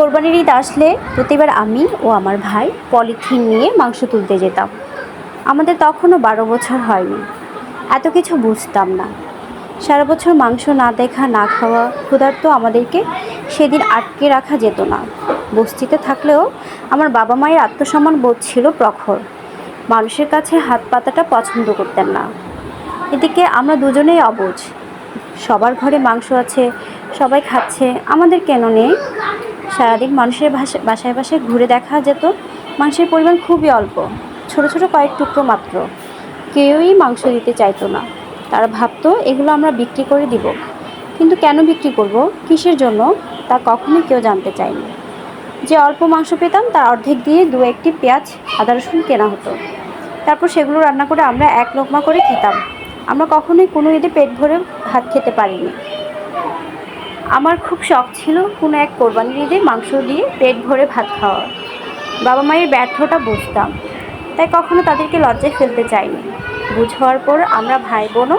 কোরবানির ঈদ আসলে প্রতিবার আমি ও আমার ভাই পলিথিন নিয়ে মাংস তুলতে যেতাম। আমাদের তখনও বারো বছর হয়নি। এত কিছু বুঝতাম না। সারা বছর মাংস না দেখা, না খাওয়া ক্ষুধার্ত আমাদেরকে সেদিন আটকে রাখা যেত না। বস্তিতে থাকলেও আমার বাবা মায়ের আত্মসম্মান বোধ ছিল প্রখর। মানুষের কাছে হাত পাতাটা পছন্দ করতেন না। এদিকে আমরা দুজনেই অবুঝ। সবার ঘরে মাংস আছে, সবাই খাচ্ছে, আমাদের কেন নেই? সারাদিন মানুষের বাসায় বাসায় ঘুরে দেখা যেত। মাংসের পরিমাণ খুবই অল্প। ছোট ছোট কয়েক টুকরো মাত্র। কেউই মাংস দিতে চাইতো না। তারা ভাবতো, এগুলো আমরা বিক্রি করে দিব। কিন্তু কেন বিক্রি করব? কিসের জন্য? তা কখনোই কেউ জানতে চায়নি। যে অল্প মাংস পেতাম, তার অর্ধেক দিয়ে দু একটি পেঁয়াজ, আদা রসুন কেনা হতো। তারপর সেগুলো রান্না করে আমরা এক লোকমা করে খেতাম। আমরা কখনোই কোনো ঈদে পেট ভরে ভাত খেতে পারিনি। আমার খুব শখ ছিল কোনো এক কোরবানির ঈদে মাংস দিয়ে পেট ভরে ভাত খাওয়া। বাবা মায়ের ব্যর্থটা বুঝতাম, তাই কখনো তাদেরকে লজ্জায় ফেলতে চাইনি। বুঝ হওয়ার পর আমরা ভাই বোনও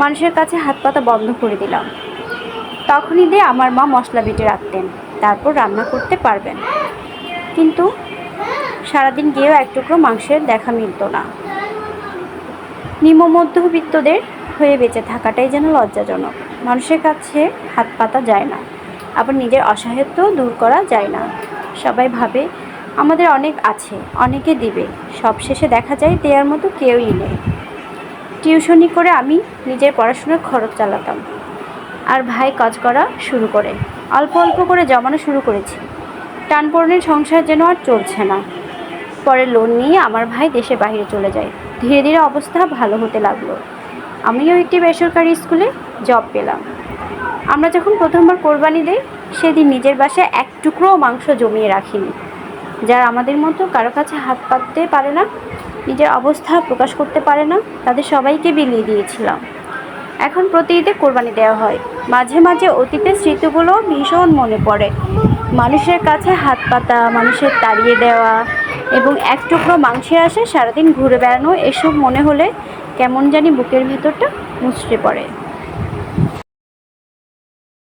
মানুষের কাছে হাত পাতা বন্ধ করে দিলাম। তখন ঈদে আমার মা মশলা বেটে রাখতেন, তারপর রান্না করতে পারবেন। কিন্তু সারাদিন গিয়েও এক টুকরো মাংসের দেখা মিলতো না। নিম্ন মধ্যবিত্তদের হয়ে বেঁচে থাকাটাই যেন লজ্জাজনক। মানুষের কাছে হাত পাতা যায় না। আবার নিজের অসহায়ত্ব দূর করা যায় না। সবাই ভাবে, আমাদের অনেক আছে, অনেকে দিবে। সব শেষে দেখা যায় দেওয়ার মতো কেউই নেই। টিউশনি করে আমি নিজের পড়াশোনার খরচ চালাতাম। আর ভাই কাজ করা শুরু করে। অল্প অল্প করে জমানো শুরু করেছি। টানপড়নের সংসার যেন আর চলছে না। পরে লোন নিয়ে আমার ভাই দেশে বাইরে চলে যায়। ধীরে ধীরে অবস্থা ভালো হতে লাগল। আমিও একটি বেসরকারি স্কুলে জব পেলাম। আমরা যখন প্রথমবার কোরবানি দেই, সেদিন নিজের বাসায় এক টুকরো মাংস জমিয়ে রাখিনি। যারা আমাদের মতো কারও কাছে হাত পাততে পারে না, নিজের অবস্থা প্রকাশ করতে পারে না, তাদের সবাইকে বিলিয়ে দিয়েছিলাম। এখন প্রতি ঈদে কোরবানি দেওয়া হয়। মাঝে মাঝে অতীতের স্মৃতিগুলো ভীষণ মনে পড়ে। মানুষের কাছে হাত পাতা, মানুষের তাড়িয়ে দেওয়া এবং এক টুকরো মাংসের আসে সারাদিন ঘুরে বেড়ানো, এসব মনে হলে কেমন জানি বুকের ভেতরটা মুচড়ে পড়ে।